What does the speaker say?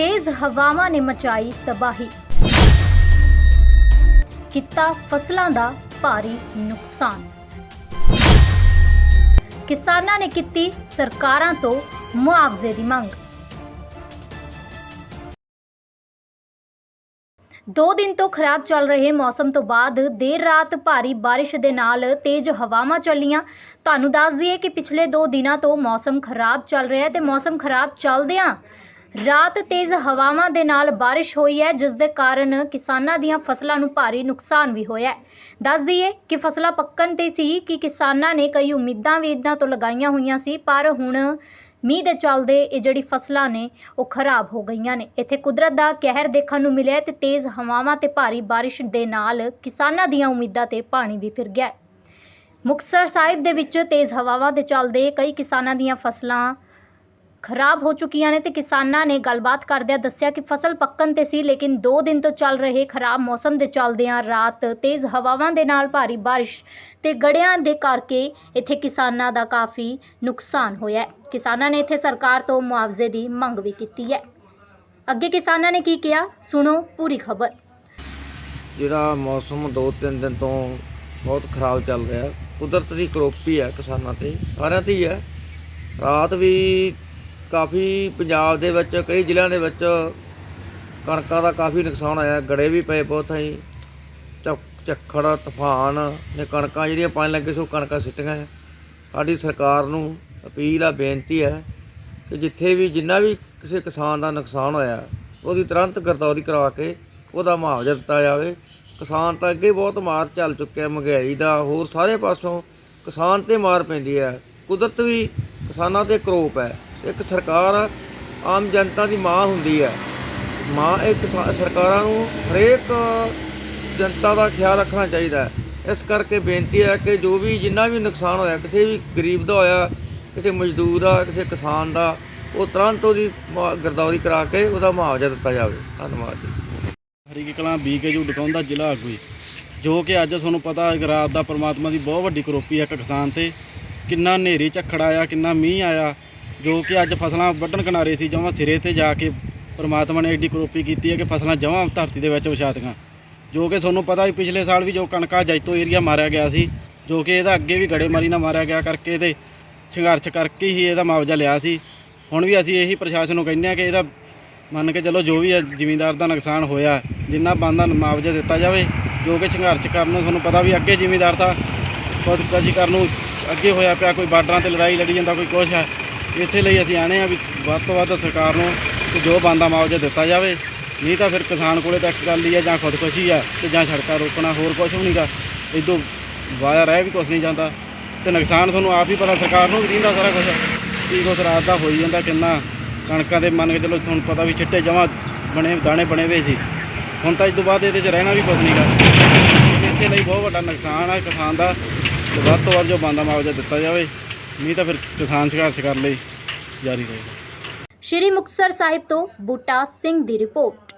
ਤੇਜ਼ ਹਵਾਵਾਂ ਨੇ ਮਚਾਈ ਤਬਾਹੀ। ਕੀਤਾ ਫਸਲਾਂ ਦਾ ਭਾਰੀ ਨੁਕਸਾਨ। ਕਿਸਾਨਾਂ ਨੇ ਕੀਤੀ ਸਰਕਾਰਾਂ ਤੋਂ ਮੁਆਵਜ਼ੇ ਦੀ ਮੰਗ। ਦੋ ਦਿਨ ਤੋਂ ਖਰਾਬ ਚੱਲ ਰਹੇ ਮੌਸਮ ਤੋਂ ਬਾਅਦ ਦੇਰ ਰਾਤ ਭਾਰੀ ਬਾਰਿਸ਼ ਦੇ ਨਾਲ ਤੇਜ਼ ਹਵਾਵਾਂ ਚੱਲੀਆਂ। ਤੁਹਾਨੂੰ ਦੱਸ ਦਈਏ ਕਿ ਪਿਛਲੇ 2 ਦਿਨਾਂ ਤੋਂ ਮੌਸਮ ਖਰਾਬ ਚੱਲ ਰਿਹਾ ਹੈ ਤੇ ਮੌਸਮ ਖਰਾਬ ਚੱਲਦਿਆਂ ਰਾਤ ਤੇਜ਼ ਹਵਾਵਾਂ ਦੇ ਨਾਲ ਬਾਰਿਸ਼ ਹੋਈ ਹੈ, ਜਿਸ ਦੇ ਕਾਰਨ ਕਿਸਾਨਾਂ ਦੀਆਂ ਫਸਲਾਂ ਨੂੰ ਭਾਰੀ ਨੁਕਸਾਨ ਵੀ ਹੋਇਆ ਹੈ। ਦੱਸ ਦਈਏ ਕਿ ਫਸਲਾਂ ਪੱਕਣ ਤੇ ਸੀ ਕਿ ਕਿਸਾਨਾਂ ਨੇ ਕਈ ਉਮੀਦਾਂ ਵੀ ਇਹਨਾਂ ਤੋਂ ਲਗਾਈਆਂ ਹੋਈਆਂ ਸੀ, ਪਰ ਹੁਣ ਮੀਂਹ ਦੇ ਚੱਲਦੇ ਇਹ ਜਿਹੜੀ ਫਸਲਾਂ ਨੇ, ਉਹ ਖਰਾਬ ਹੋ ਗਈਆਂ ਨੇ। ਇੱਥੇ ਕੁਦਰਤ ਦਾ ਕਹਿਰ ਦੇਖਣ ਨੂੰ ਮਿਲਿਆ ਤੇ ਤੇਜ਼ ਹਵਾਵਾਂ ਤੇ ਭਾਰੀ ਬਾਰਿਸ਼ ਦੇ ਨਾਲ ਕਿਸਾਨਾਂ ਦੀਆਂ ਉਮੀਦਾਂ ਤੇ ਪਾਣੀ ਵੀ ਫਿਰ ਗਿਆ ਮੁਕਤਸਰ ਸਾਹਿਬ ਦੇ ਵਿੱਚ ਤੇਜ਼ ਹਵਾਵਾਂ ਦੇ ਚੱਲਦੇ ਕਈ ਕਿਸਾਨਾਂ ਦੀਆਂ ਫਸਲਾਂ ਖਰਾਬ ਹੋ ਚੁੱਕੀਆਂ ਨੇ ਤੇ ਕਿਸਾਨਾਂ ਨੇ ਗੱਲਬਾਤ ਕਰਦਿਆਂ ਦੱਸਿਆ ਕਿ ਫਸਲ ਪੱਕਣ ਤੇ ਸੀ, ਲੇਕਿਨ 2 ਦਿਨ ਤੋਂ ਚੱਲ ਰਹੇ ਖਰਾਬ ਮੌਸਮ ਦੇ ਚੱਲਦਿਆਂ ਰਾਤ ਤੇਜ਼ ਹਵਾਵਾਂ ਦੇ ਨਾਲ ਭਾਰੀ ਬਾਰਿਸ਼ ਤੇ ਗੜਿਆਂ ਦੇ ਕਰਕੇ ਇੱਥੇ ਕਿਸਾਨਾਂ ਦਾ ਕਾਫੀ ਨੁਕਸਾਨ ਹੋਇਆ ਹੈ। ਕਿਸਾਨਾਂ ਨੇ ਇੱਥੇ ਸਰਕਾਰ ਤੋਂ ਮੁਆਵਜ਼ੇ ਦੀ ਮੰਗ ਵੀ ਕੀਤੀ ਹੈ। ਅੱਗੇ ਕਿਸਾਨਾਂ ਨੇ ਕੀ ਕਿਹਾ? ਸੁਣੋ ਪੂਰੀ ਖਬਰ। ਜਿਹੜਾ ਮੌਸਮ 2-3 ਦਿਨ ਤੋਂ ਬਹੁਤ ਖਰਾਬ ਚੱਲ ਰਿਹਾ ਕੁਦਰਤ ਦੀ ਕਰੋਪੀ ਹੈ ਕਿਸਾਨਾਂ ਤੇ, ਸਾਰਿਆਂ ਤੇ ਹੀ ਹੈ। ਰਾਤ ਵੀ ਕਾਫੀ ਪੰਜਾਬ ਦੇ ਵਿੱਚ, ਕਈ ਜ਼ਿਲ੍ਹਿਆਂ ਦੇ ਵਿੱਚ ਕਣਕਾਂ ਦਾ ਕਾਫੀ ਨੁਕਸਾਨ ਹੋਇਆ, ਗੜੇ ਵੀ ਪਏ ਬਹੁਤ ਹੈ ਝੱਖੜ, ਤੂਫਾਨ ਨੇ ਕਣਕਾਂ ਜਿਹੜੀਆਂ ਪਾਣੀ ਲੱਗੇ ਸੋ ਕਣਕਾਂ ਸਿੱਟੀਆਂ ਸਾਡੀ ਸਰਕਾਰ ਨੂੰ ਅਪੀਲ ਆ, ਬੇਨਤੀ ਹੈ ਕਿ ਜਿੱਥੇ ਵੀ ਜਿੰਨਾ ਵੀ ਕਿਸੇ ਕਿਸਾਨ ਦਾ ਨੁਕਸਾਨ ਹੋਇਆ, ਉਹਦੀ ਤੁਰੰਤ ਗਰਦੌਰੀ ਕਰਵਾ ਕੇ ਉਹਦਾ ਮੁਆਵਜ਼ਾ ਦਿੱਤਾ ਜਾਵੇ। ਕਿਸਾਨ ਤਾਂ ਅੱਗੇ ਬਹੁਤ ਮਾਰ ਚੱਲ ਚੁੱਕਿਆ, ਮਹਿੰਗਾਈ ਦਾ, ਹੋਰ ਸਾਰੇ ਪਾਸੋਂ ਕਿਸਾਨ ਤੇ ਮਾਰ ਪੈਂਦੀ ਹੈ ਕੁਦਰਤ ਵੀ ਕਿਸਾਨਾਂ ਤੇ ਕਰੋਪ ਹੈ ਇੱਕ ਸਰਕਾਰ ਆਮ ਜਨਤਾ ਦੀ ਮਾਂ ਹੁੰਦੀ ਹੈ। ਮਾਂ ਇਹ ਕਿਸਾ- ਸਰਕਾਰਾਂ ਨੂੰ ਹਰੇਕ ਜਨਤਾ ਦਾ ਖਿਆਲ ਰੱਖਣਾ ਚਾਹੀਦਾ ਹੈ। ਇਸ ਕਰਕੇ ਬੇਨਤੀ ਹੈ ਕਿ ਜੋ ਵੀ ਜਿੰਨਾ ਵੀ ਨੁਕਸਾਨ ਹੋਇਆ, ਕਿਸੇ ਵੀ ਗਰੀਬ ਦਾ ਹੋਇਆ, ਕਿਸੇ ਮਜ਼ਦੂਰ ਦਾ, ਕਿਸੇ ਕਿਸਾਨ ਦਾ, ਉਹ ਤੁਰੰਤ ਉਹਦੀ ਮੁਆ- ਗਰਦੌਰੀ ਕਰਾ ਕੇ ਉਹਦਾ ਮੁਆਵਜ਼ਾ ਦਿੱਤਾ ਜਾਵੇ। ਧੰਨਵਾਦ ਜੀ। ਹਰੀਕੇ ਕਲਾਂ ਬੀਕੇਯੂ ਡਕਾਉਂਦਾ ਜ਼ਿਲ੍ਹਾ ਆਗੂ ਜੋ। ਕਿ ਅੱਜ ਤੁਹਾਨੂੰ ਪਤਾ ਹੈ ਰਾਤ ਦਾ ਪਰਮਾਤਮਾ ਦੀ ਬਹੁਤ ਵੱਡੀ ਕਰੋਪੀ ਹੈ ਇੱਕ ਕਿਸਾਨ ਤੇ। ਕਿੰਨਾ ਹਨੇਰੀ ਝੱਖੜ ਆਇਆ, ਕਿੰਨਾ ਮੀਂਹ ਆਇਆ। ਜੋ ਕਿ ਅੱਜ ਫਸਲਾਂ ਵੱਢਣ ਕਿਨਾਰੇ ਸੀ, ਜਮਾਂ ਸਿਰੇ ਤੇ ਜਾ ਕੇ ਪਰਮਾਤਮਾ ਨੇ ਐਡੀ ਕਰੋਪੀ ਕੀਤੀ ਹੈ ਕਿ ਫਸਲਾਂ ਜਮਾਂ ਧਰਤੀ ਦੇ ਵਿੱਚ ਵਿਛਾਤੀਆਂ ਜੋ ਕਿ ਤੁਹਾਨੂੰ ਪਤਾ ਵੀ ਪਿਛਲੇ ਸਾਲ ਵੀ ਜੋ ਕਣਕਾ ਜੈਤੋ ਏਰੀਆ ਮਾਰਿਆ ਗਿਆ ਸੀ, ਜੋ ਕਿ ਇਹਦਾ ਅੱਗੇ ਵੀ ਗੜੇਮਾਰੀ ਨਾਲ ਮਾਰਿਆ ਗਿਆ ਕਰਕੇ ਇਹਦੇ ਸੰਘਰਸ਼ ਕਰਕੇ ਹੀ ਇਹਦਾ ਮੁਆਵਜ਼ਾ ਲਿਆ ਸੀ। ਹੁਣ ਵੀ ਅਸੀਂ ਇਹੀ ਪ੍ਰਸ਼ਾਸਨ ਨੂੰ ਕਹਿੰਦੇ ਹਾਂ ਕਿ ਇਹਦਾ ਮੰਨ ਕੇ ਚਲੋ ਜੋ ਵੀ ਹੈ, ਜ਼ਿਮੀਂਦਾਰ ਦਾ ਨੁਕਸਾਨ ਹੋਇਆ, ਜਿੰਨਾ ਬੰਦਾ ਮੁਆਵਜ਼ਾ ਦਿੱਤਾ ਜਾਵੇ, ਜੋ ਕਿ ਸੰਘਰਸ਼ ਕਰਨ ਨੂੰ ਤੁਹਾਨੂੰ ਪਤਾ ਵੀ ਅੱਗੇ ਜ਼ਿਮੀਂਦਾਰ ਤਾਂ ਖੁਦਕੁਸ਼ੀ ਕਰਨ ਨੂੰ ਅੱਗੇ ਹੋਇਆ ਪਿਆ, ਕੋਈ ਬਾਰਡਰਾਂ ਤੇ ਲੜਾਈ ਲੜੀ ਜਾਂਦਾ, ਕੋਈ ਕੁਛ ਹੈ। ਇਸੇ ਲਈ ਅਸੀਂ ਆਣੇ ਆ ਵੀ ਵੱਧ ਤੋਂ ਵੱਧ ਸਰਕਾਰ ਨੂੰ ਕਿ ਜੋ ਬੰਦਾ ਮੁਆਵਜ਼ਾ ਦਿੱਤਾ ਜਾਵੇ, ਨਹੀਂ ਤਾਂ ਫਿਰ ਕਿਸਾਨ ਕੋਲੇ ਤਾਂ ਇੱਕ ਗੱਲ ਹੀ ਹੈ ਜਾਂ ਖੁਦਕੁਸ਼ੀ ਆ ਤੇ ਜਾਂ ਸੜਕਾਂ ਰੋਕਣਾ, ਹੋਰ ਕੁਛ ਵੀ ਨਹੀਂਗਾ। ਇਦੋਂ ਵਾਇਆ ਰਹਿ ਵੀ ਕੁਛ ਨਹੀਂ ਜਾਂਦਾ। ਤੇ ਨੁਕਸਾਨ ਤੁਹਾਨੂੰ ਆਪ ਹੀ ਪਤਾ, ਸਰਕਾਰ ਨੂੰ ਵੀ ਦਿੰਦਾ ਸਾਰਾ ਕੁਝ ਕੀ ਕੁਛ ਰਾਤ ਦਾ ਹੋਈ ਜਾਂਦਾ ਕਿੰਨਾ, ਕਣਕਾਂ ਦੇ ਮੰਨ ਕੇ ਚਲੋ ਤੁਹਾਨੂੰ ਪਤਾ ਵੀ ਚਿੱਟੇ ਜਮਾ ਬਣੇ, ਦਾਣੇ ਬਣੇ ਹੋਏ ਸੀ। ਹੁਣ ਤਾਂ ਇਸ ਤੋਂ ਬਾਅਦ ਇਹਦੇ 'ਚ ਰਹਿਣਾ ਵੀ ਕੁਛ ਨਹੀਂਗਾ। ਇਸੇ ਲਈ ਬਹੁਤ ਵੱਡਾ ਨੁਕਸਾਨ ਆ ਕਿਸਾਨ ਦਾ, ਤੇ ਵੱਧ ਤੋਂ ਵੱਧ ਜੋ ਬੰਦਾ ਮੁਆਵਜ਼ਾ ਦਿੱਤਾ ਜਾਵੇ ਨਹੀਂ ਤਾਂ ਫਿਰ ਕਿਸਾਨ ਸੰਘਰਸ਼ ਕਰਨ ਲਈ ਜਾਰੀ ਰਹੇਗਾ। ਸ਼੍ਰੀ ਮੁਕਤਸਰ ਸਾਹਿਬ ਤੋਂ ਬੂਟਾ ਸਿੰਘ ਦੀ ਰਿਪੋਰਟ।